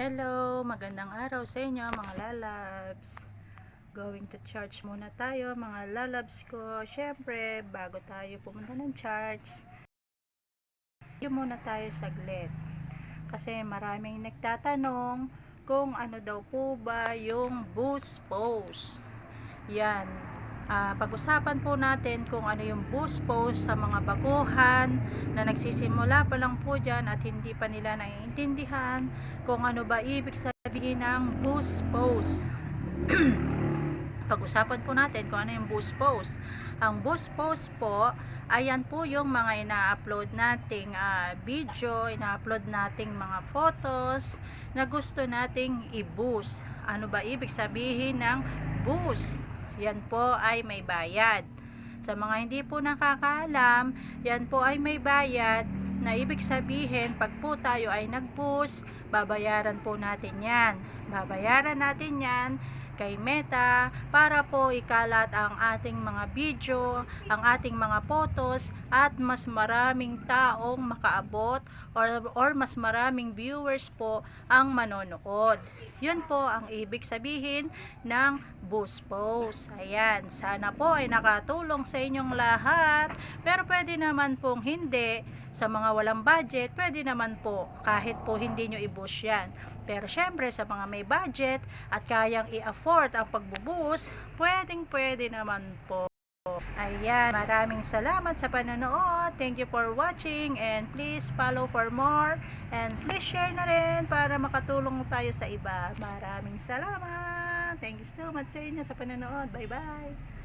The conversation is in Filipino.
Hello, magandang araw sa inyo mga lalabs. Going to church muna tayo mga lalabs ko. Syempre, bago tayo pumunta ng church, yun muna tayo saglit. Kasi maraming nagtatanong kung ano daw po ba yung boost pose. Yan. Ah, pag-usapan po natin kung ano yung boost pose sa mga baguhan na nagsisimula pa lang po dyan at hindi pa nila naiintindihan kung ano ba ibig sabihin ng boost pose. Pag-usapan po natin kung ano yung boost pose. Ang boost pose po, ayan po yung mga ina-upload nating ah, video, ina-upload nating mga photos na gusto nating i-boost. Ano ba ibig sabihin ng boost? Yan po ay may bayad. Sa mga hindi po nakakaalam, yan po ay may bayad na ibig sabihin pag po tayo ay nag-boost, babayaran po natin yan. Babayaran natin yan kay Meta para po ikalat ang ating mga video, ang ating mga photos at mas maraming taong makaabot or, or mas maraming viewers po ang manonood. Yun po ang ibig sabihin ng boost post. Ayan, sana po ay nakatulong sa inyong lahat. Pero pwede naman pong hindi sa mga walang budget, pwede naman po kahit po hindi nyo i-boost yan. Pero syempre sa mga may budget at kayang i-afford ang pagbubuhos, pwedeng pwede naman po. Ayan, maraming salamat sa panonood. Thank you for watching and please follow for more and please share na rin para makatulong tayo sa iba. Maraming salamat. Thank you so much sa inyo sa panonood. Bye-bye.